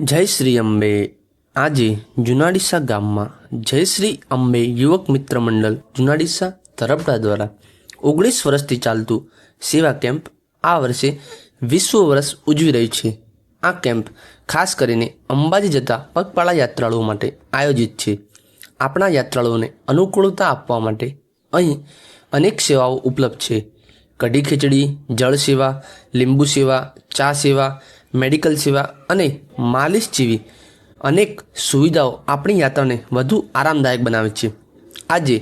જય શ્રી અંબે. આજે જુનાડીસા ગામમાં જય શ્રી અંબે યુવક મિત્ર મંડળ જુનાડીસા તરફડા દ્વારા ઓગણીસ વર્ષથી ચાલતું સેવા કેમ્પ આ વર્ષે વિશ્વ વર્ષ ઉજવી રહ્યું છે. આ કેમ્પ ખાસ કરીને અંબાજી જતા પગપાળા યાત્રાળુઓ માટે આયોજિત છે. આપણા યાત્રાળુઓને અનુકૂળતા આપવા માટે અહીં અનેક સેવાઓ ઉપલબ્ધ છે. કઢી ખીચડી, જળ સેવા, લીંબુ સેવા, ચા સેવા મેડિકલ સેવા અને માલિશ જેવી અનેક સુવિધાઓ આપણી યાત્રાને વધુ આરામદાયક બનાવે છે. આજે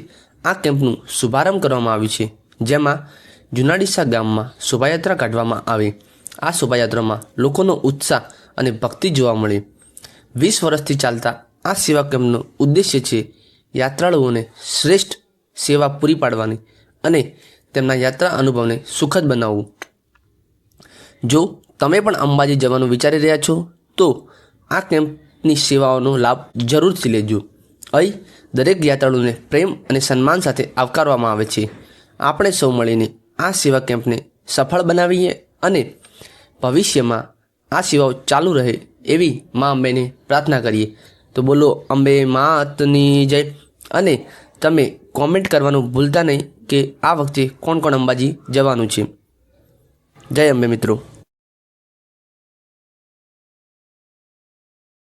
આ કેમ્પનું શુભારંભ કરવામાં આવ્યું છે, જેમાં જુનાડીસા ગામમાં શોભાયાત્રા કાઢવામાં આવે. આ શોભાયાત્રામાં લોકોનો ઉત્સાહ અને ભક્તિ જોવા મળે. વીસ વર્ષથી ચાલતા આ સેવા કેમ્પનો ઉદ્દેશ્ય છે યાત્રાળુઓને શ્રેષ્ઠ સેવા પૂરી પાડવાની અને તેમના યાત્રા અનુભવને સુખદ બનાવવું. જો તમે પણ અંબાજી જવાનું વિચારી રહ્યા છો? તો આ કેમ્પની સેવાઓનો લાભ જરૂરથી લેજો. અહીં દરેક યાત્રાળુને પ્રેમ અને સન્માન સાથે આવકારવામાં આવે છે. આપણે સૌ મળીને આ સેવા કેમ્પને સફળ બનાવીએ અને ભવિષ્યમાં આ સેવાઓ ચાલુ રહે એવી મા અંબેને પ્રાર્થના કરીએ. તો બોલો, અંબે માતની જય. અને તમે કોમેન્ટ કરવાનું ભૂલતા નહીં કે આ વખતે કોણ કોણ અંબાજી જવાનું છે. જય અંબે મિત્રો.